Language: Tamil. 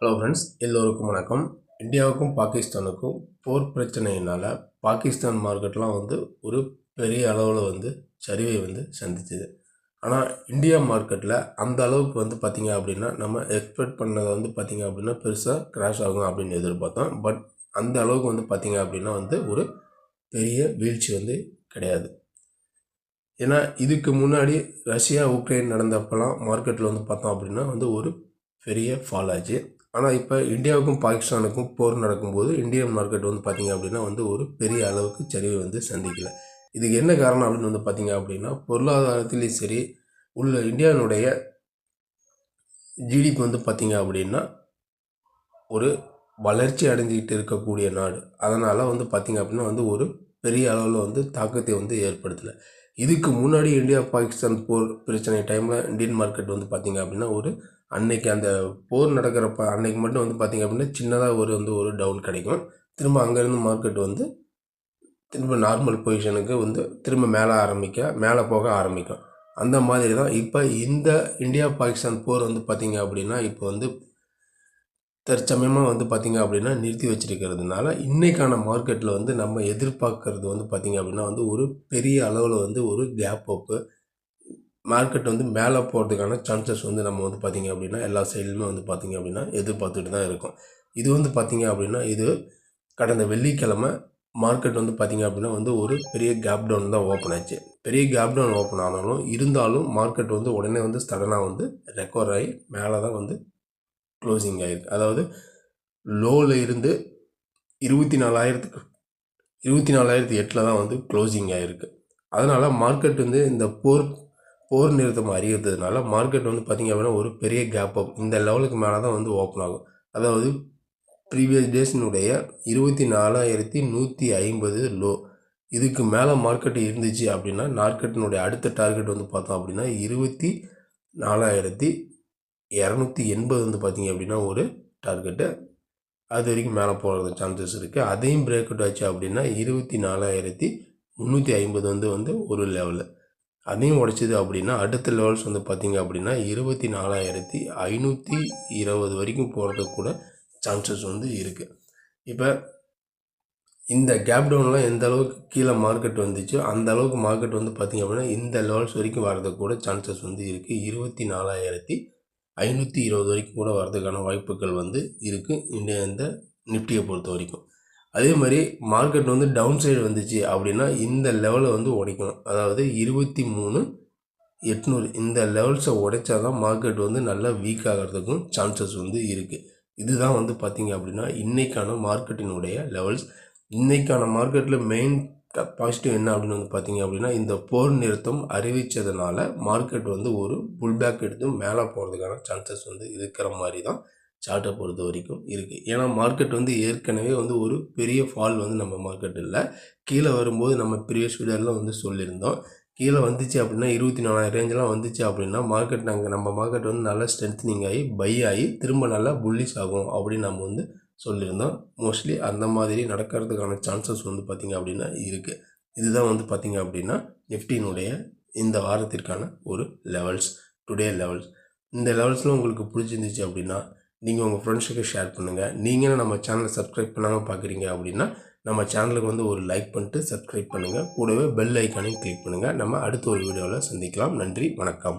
ஹலோ ஃப்ரெண்ட்ஸ் எல்லோருக்கும் வணக்கம். இந்தியாவுக்கும் பாகிஸ்தானுக்கும் போர் பிரச்சனையினால் பாகிஸ்தான் மார்க்கெட்லாம் வந்து ஒரு பெரிய அளவில் வந்து சரிவை வந்து சந்திச்சுது. ஆனால் இந்தியா மார்க்கெட்டில் அந்த அளவுக்கு வந்து பார்த்திங்க அப்படின்னா நம்ம எக்ஸ்பெக்ட் பண்ணதை வந்து பார்த்திங்க அப்படின்னா பெருசாக கிராஷ் ஆகும் அப்படின்னு எதிர்பார்த்தோம். பட் அந்த அளவுக்கு வந்து பார்த்திங்க அப்படின்னா வந்து ஒரு பெரிய வீழ்ச்சி வந்து கிடையாது. ஏன்னா இதுக்கு முன்னாடி ரஷ்யா உக்ரைன் நடந்தப்பெல்லாம் மார்க்கெட்டில் வந்து பார்த்தோம் அப்படின்னா வந்து ஒரு பெரிய ஃபால் ஆச்சு. ஆனால் இப்போ இந்தியாவுக்கும் பாகிஸ்தானுக்கும் போர் நடக்கும்போது இந்தியன் மார்க்கெட் வந்து பார்த்திங்க அப்படின்னா வந்து ஒரு பெரிய அளவுக்கு சரிவை வந்து சந்திக்கல. இதுக்கு என்ன காரணம் அப்படின்னு வந்து பார்த்திங்க அப்படின்னா பொருளாதாரத்திலையும் சரி உள்ள இந்தியாவினுடைய ஜிடிபி வந்து பார்த்திங்க அப்படின்னா ஒரு வளர்ச்சி அடைஞ்சிக்கிட்டு இருக்கக்கூடிய நாடு. அதனால் வந்து பார்த்திங்க அப்படின்னா வந்து ஒரு பெரிய அளவில் வந்து தாக்கத்தை வந்து ஏற்படுத்தலை. இதுக்கு முன்னாடி இந்தியா பாகிஸ்தான் போர் பிரச்சனை டைமில் இந்தியன் மார்க்கெட் வந்து பார்த்திங்க அப்படின்னா ஒரு அன்னைக்கு அந்த போர் நடக்கிறப்ப அன்னைக்கு மட்டும் வந்து பார்த்திங்க அப்படின்னா சின்னதாக ஒரு வந்து ஒரு டவுன் கிடைக்கும். திரும்ப அங்கேருந்து மார்க்கெட் வந்து திரும்ப நார்மல் பொசிஷனுக்கு வந்து திரும்ப மேலே ஆரம்பிக்க மேலே போக ஆரம்பிக்கும். அந்த மாதிரி தான் இப்போ இந்த இந்தியா பாகிஸ்தான் போர் வந்து பார்த்திங்க அப்படின்னா இப்போ வந்து தற்சமயமாக வந்து பார்த்திங்க அப்படின்னா நிறுத்தி வச்சிருக்கிறதுனால இன்றைக்கான மார்க்கெட்டில் வந்து நம்ம எதிர்பார்க்கறது வந்து பார்த்திங்க அப்படின்னா வந்து ஒரு பெரிய அளவில் வந்து ஒரு கேப் அப்பு மார்க்கெட் வந்து மேலே போகிறதுக்கான சான்சஸ் வந்து நம்ம வந்து பார்த்திங்க அப்படின்னா எல்லா சைட்லையுமே வந்து பார்த்திங்க அப்படின்னா எதிர்பார்த்துட்டு தான் இருக்கும். இது வந்து பார்த்திங்க அப்படின்னா இது கடந்த வெள்ளிக்கிழமை மார்க்கெட் வந்து பார்த்திங்க அப்படின்னா வந்து ஒரு பெரிய கேப் டவுன் தான் ஓப்பன் ஆச்சு. பெரிய கேப் டவுன் ஓப்பன் ஆனாலும் இருந்தாலும் மார்க்கெட் வந்து உடனே வந்து சடனாக வந்து ரெக்கவர் ஆகி மேலே தான் வந்து க்ளோசிங் ஆகிருக்கு அதாவது லோவில் இருந்து இருபத்தி நாலாயிரத்துக்கு இருபத்தி நாலாயிரத்தி எட்டில் தான் வந்து க்ளோசிங் ஆகிருக்கு அதனால் மார்க்கெட் வந்து இந்த போர் போர் நிறுத்தம் அறிகிறதுனால மார்க்கெட் வந்து பார்த்திங்க அப்படின்னா ஒரு பெரிய கேப் அப் இந்த லெவலுக்கு மேலே தான் வந்து ஓப்பன் ஆகும். அதாவது ப்ரீவியஸ் டேஸினுடைய இருபத்தி நாலாயிரத்தி நூற்றி ஐம்பது லோ இதுக்கு மேலே மார்க்கெட் இருந்துச்சு அப்படின்னா மார்க்கெட்டினுடைய அடுத்த டார்கெட் வந்து பார்த்தோம் அப்படின்னா இருபத்தி நாலாயிரத்தி இரநூத்தி எண்பது வந்து பார்த்திங்க அப்படின்னா ஒரு டார்கெட்டு அது வரைக்கும் மேலே போகிறது சான்சஸ் இருக்குது அதையும் பிரேக் அவுட் ஆச்சு அப்படின்னா இருபத்தி நாலாயிரத்தி முந்நூற்றி ஐம்பது வந்து வந்து ஒரு லெவலு அதையும் உடைச்சிது அப்படின்னா அடுத்த லெவல்ஸ் வந்து பார்த்திங்க அப்படின்னா இருபத்தி நாலாயிரத்தி ஐநூற்றி இருபது வரைக்கும் போகிறதுக்கு கூட சான்சஸ் வந்து இருக்குது இப்போ இந்த கேப் டவுனில் எந்த அளவுக்கு கீழே மார்க்கெட் வந்துச்சோ அந்த அளவுக்கு மார்க்கெட் வந்து பார்த்திங்க அப்படின்னா இந்த லெவல்ஸ் வரைக்கும் வரதுக்கு கூட சான்சஸ் வந்து இருக்குது இருபத்தி நாலாயிரத்தி ஐநூற்றி இருபது வரைக்கும் கூட வரதுக்கான வாய்ப்புகள் வந்து இருக்குது இந்த இந்த நிஃப்டியை பொறுத்த வரைக்கும். அதே மாதிரி மார்க்கெட் வந்து டவுன் சைடு வந்துச்சு அப்படின்னா இந்த லெவலை வந்து உடைக்கணும். அதாவது இருபத்தி மூணு எட்நூறு இந்த லெவல்ஸை உடைச்சா தான் மார்க்கெட் வந்து நல்லா வீக் ஆகிறதுக்கும் சான்சஸ் வந்து இருக்குது இதுதான் வந்து பார்த்திங்க அப்படின்னா இன்றைக்கான மார்க்கெட்டினுடைய லெவல்ஸ் இன்றைக்கான மார்க்கெட்டில் மெயின் பாசிட்டிவ் என்ன அப்படின்னு வந்து பார்த்தீங்க அப்படின்னா இந்த போர் நிறுத்தம் அறிவித்ததுனால மார்க்கெட் வந்து ஒரு புல்பேக் எடுத்து மேலே போகிறதுக்கான சான்சஸ் வந்து இருக்கிற மாதிரி தான் சார்ட்டை பொறுத்த வரைக்கும் இருக்குது ஏன்னா மார்க்கெட் வந்து ஏற்கனவே வந்து ஒரு பெரிய ஃபால் வந்து நம்ம மார்க்கெட் இல்லை. கீழே வரும்போது நம்ம ப்ரீவியஸ் வீடியோலாம் வந்து சொல்லியிருந்தோம். கீழே வந்துச்சு அப்படின்னா இருபத்தி நாலாயிரம் ரேஞ்செலாம் வந்துச்சு அப்படின்னா மார்க்கெட் நாங்கள் நம்ம மார்க்கெட் வந்து நல்லா ஸ்ட்ரென்த்னிங் ஆகி பை ஆகி திரும்ப நல்லா புல்லிஷ் ஆகும் அப்படின்னு நம்ம வந்து சொல்லியிருந்தோம். மோஸ்ட்லி அந்த மாதிரி நடக்கிறதுக்கான சான்சஸ் வந்து பார்த்திங்க அப்படின்னா இருக்குது இதுதான் வந்து பார்த்திங்க அப்படின்னா நிஃப்டினுடைய இந்த வாரத்திற்கான ஒரு லெவல்ஸ் டுடே லெவல்ஸ் இந்த லெவல்ஸ்லாம் உங்களுக்கு பிடிச்சிருந்துச்சு அப்படின்னா நீங்கள் உங்கள் ஃப்ரெண்ட்ஸுக்கு ஷேர் பண்ணுங்கள் நீங்களும் நம்ம சேனலை சப்ஸ்கிரைப் பண்ணாமல் பார்க்குறீங்க அப்படின்னா நம்ம சேனலுக்கு வந்து ஒரு லைக் பண்ணிட்டு சப்ஸ்கிரைப் பண்ணுங்கள் கூடவே பெல் ஐக்கானையும் கிளிக் பண்ணுங்கள் நம்ம அடுத்த ஒரு வீடியோவில் சந்திக்கலாம். நன்றி வணக்கம்.